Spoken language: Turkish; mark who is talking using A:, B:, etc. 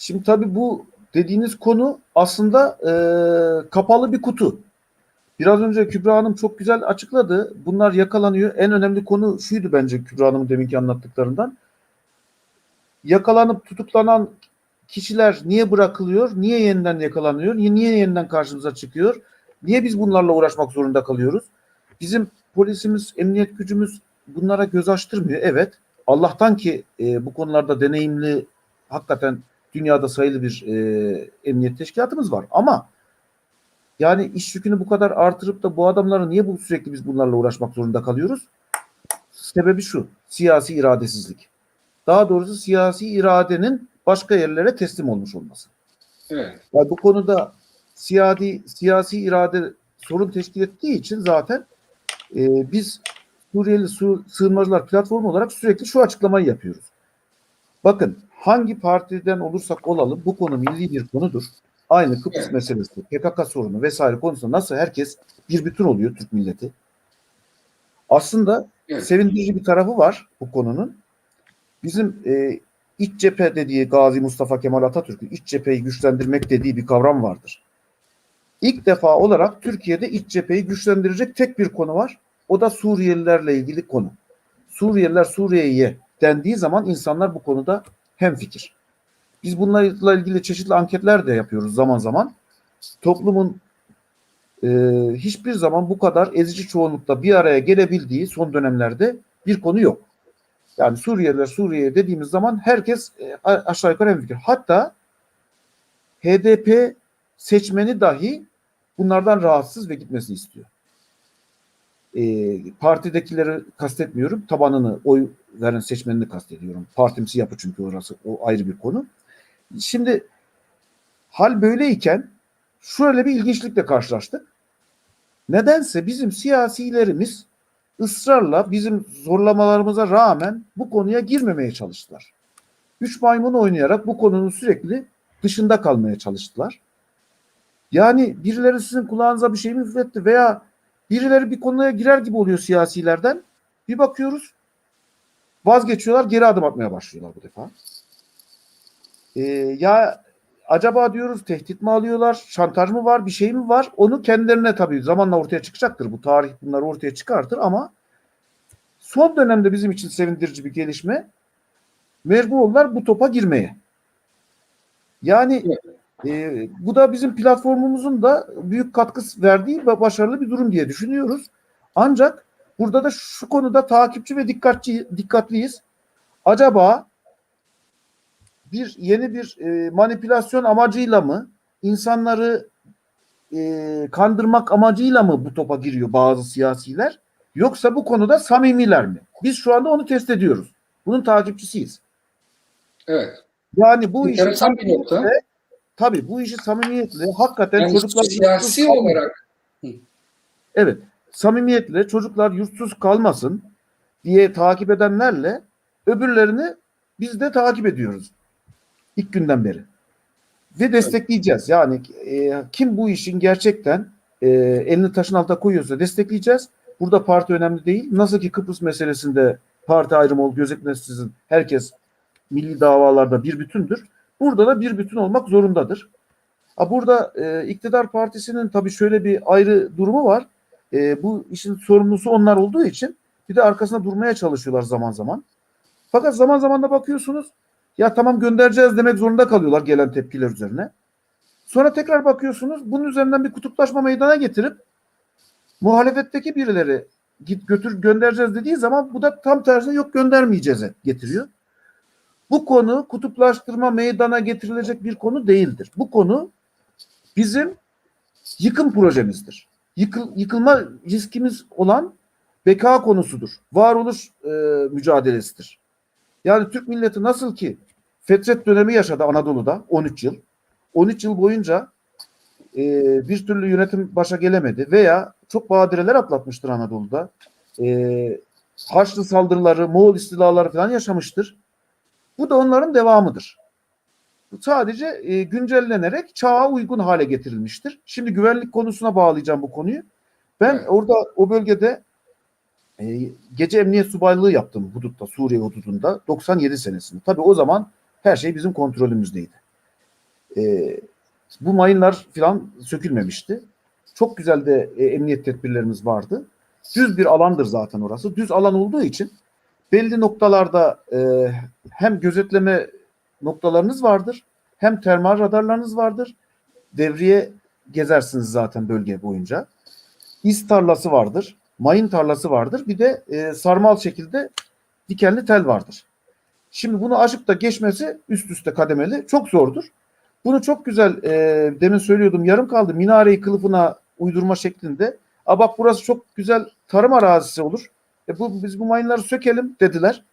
A: Şimdi tabii bu dediğiniz konu aslında e, kapalı bir kutu. Biraz önce Kübra Hanım çok güzel açıkladı. Bunlar yakalanıyor. En önemli konu şuydu bence Kübra Hanım'ın deminki anlattıklarından. Yakalanıp tutuklanan kişiler niye bırakılıyor? Niye yeniden yakalanıyor? Niye, yeniden karşımıza çıkıyor? Niye biz bunlarla uğraşmak zorunda kalıyoruz? Bizim polisimiz, emniyet gücümüz bunlara göz açtırmıyor. Evet. Allah'tan ki e, bu konularda deneyimli hakikaten dünyada sayılı bir e, emniyet teşkilatımız var. Ama yani iş yükünü bu kadar artırıp da bu adamlara niye bu sürekli biz bunlarla uğraşmak zorunda kalıyoruz? Sebebi şu. Siyasi iradesizlik. Daha doğrusu siyasi iradenin başka yerlere teslim olmuş olması.
B: Evet.
A: Yani bu konuda siyasi siyasi irade sorun teşkil ettiği için zaten e, biz Suriyeli su, sığınmacılar platformu olarak sürekli şu açıklamayı yapıyoruz. Bakın hangi partiden olursak olalım bu konu milli bir konudur. Aynı Kıbrıs
B: Evet.
A: meselesi, PKK sorunu vesaire konusunda nasıl herkes bir bütün oluyor Türk milleti. Aslında
B: Evet.
A: sevindirici bir tarafı var bu konunun. Bizim e, iç cephe dediği Gazi Mustafa Kemal Atatürk'ün iç cepheyi güçlendirmek dediği bir kavram vardır. İlk defa olarak Türkiye'de iç cepheyi güçlendirecek tek bir konu var. O da Suriyelilerle ilgili konu. Suriyeliler Suriye'ye dendiği zaman insanlar bu konuda hemfikir. Biz bunlarla ilgili çeşitli anketler de yapıyoruz zaman zaman. Toplumun e, hiçbir zaman bu kadar ezici çoğunlukla bir araya gelebildiği son dönemlerde bir konu yok. Yani Suriyeliler Suriye dediğimiz zaman herkes e, aşağı yukarı hemfikir. Hatta HDP seçmeni dahi bunlardan rahatsız ve gitmesini istiyor. E, partidekileri kastetmiyorum. Tabanını, oy veren seçmenini kastediyorum. Partimsi yapı çünkü orası o ayrı bir konu. Şimdi hal böyleyken şöyle bir ilginçlikle karşılaştık. Nedense bizim siyasilerimiz ısrarla bizim zorlamalarımıza rağmen bu konuya girmemeye çalıştılar. Üç maymun oynayarak bu konunun sürekli dışında kalmaya çalıştılar. Yani birileri sizin kulağınıza bir şey mi üfletti veya birileri bir konuya girer gibi oluyor siyasilerden. Bir bakıyoruz vazgeçiyorlar geri adım atmaya başlıyorlar bu defa. Ee, ya acaba diyoruz tehdit mi alıyorlar, şantaj mı var, bir şey mi var? Onu kendilerine tabii zamanla ortaya çıkacaktır. Bu tarih bunları ortaya çıkartır ama son dönemde bizim için sevindirici bir gelişme mecbur oldular bu topa girmeye. Yani e, bu da bizim platformumuzun da büyük katkı verdiği ve başarılı bir durum diye düşünüyoruz. Ancak burada da şu konuda takipçi ve dikkatçi dikkatliyiz. Acaba bir yeni bir e, manipülasyon amacıyla mı insanları e, kandırmak amacıyla mı bu topa giriyor bazı siyasiler yoksa bu konuda samimiler mi? Biz şu anda onu test ediyoruz. Bunun takipçisiyiz.
B: Evet.
A: Yani bu
B: Enteresan bir nokta.
A: Tabii bu işi samimiyetle hakikaten
B: Yani
A: çocuklar
B: siyasi olarak
A: Evet. Samimiyetle çocuklar yurtsuz kalmasın diye takip edenlerle öbürlerini biz de takip ediyoruz. İlk günden beri. Ve destekleyeceğiz. Yani e, kim bu işin gerçekten e, elini taşın altına koyuyorsa destekleyeceğiz. Burada parti önemli değil. Nasıl ki Kıbrıs meselesinde parti ayrımı ol gözetmeksizin herkes milli davalarda bir bütündür. Burada da bir bütün olmak zorundadır. Ha burada e, iktidar partisinin tabii şöyle bir ayrı durumu var. E, bu işin sorumlusu onlar olduğu için bir de arkasında durmaya çalışıyorlar zaman zaman. Fakat zaman zaman da bakıyorsunuz ya tamam göndereceğiz demek zorunda kalıyorlar gelen tepkiler üzerine. Sonra tekrar bakıyorsunuz bunun üzerinden bir kutuplaşma meydana getirip muhalefetteki birileri git götür göndereceğiz dediği zaman bu da tam tersine yok göndermeyeceğiz getiriyor. Bu konu kutuplaştırma meydana getirilecek bir konu değildir. Bu konu bizim yıkım projemizdir. Yıkıl, yıkılma riskimiz olan beka konusudur. Varoluş e, mücadelesidir. Yani Türk milleti nasıl ki fetret dönemi yaşadı Anadolu'da 13 yıl. 13 yıl boyunca e, bir türlü yönetim başa gelemedi veya çok badireler atlatmıştır Anadolu'da. E, Haçlı saldırıları, Moğol istilaları falan yaşamıştır. Bu da onların devamıdır. Bu sadece e, güncellenerek çağa uygun hale getirilmiştir. Şimdi güvenlik konusuna bağlayacağım bu konuyu. Ben
B: Evet.
A: orada o bölgede e, gece emniyet subaylığı yaptım hudutta, Suriye hududunda 97 senesinde. Tabii o zaman her şey bizim kontrolümüzdeydi. E, bu mayınlar falan sökülmemişti. Çok güzel de e, emniyet tedbirlerimiz vardı. Düz bir alandır zaten orası. Düz alan olduğu için belli noktalarda e, hem gözetleme noktalarınız vardır hem termal radarlarınız vardır. Devriye gezersiniz zaten bölge boyunca. İz tarlası vardır. Mayın tarlası vardır. Bir de e, sarmal şekilde dikenli tel vardır. Şimdi bunu aşıp da geçmesi üst üste kademeli çok zordur. Bunu çok güzel e, demin söylüyordum yarım kaldı. Minareyi kılıfına uydurma şeklinde. A bak burası çok güzel tarım arazisi olur. E bu, biz bu mayınları sökelim dediler.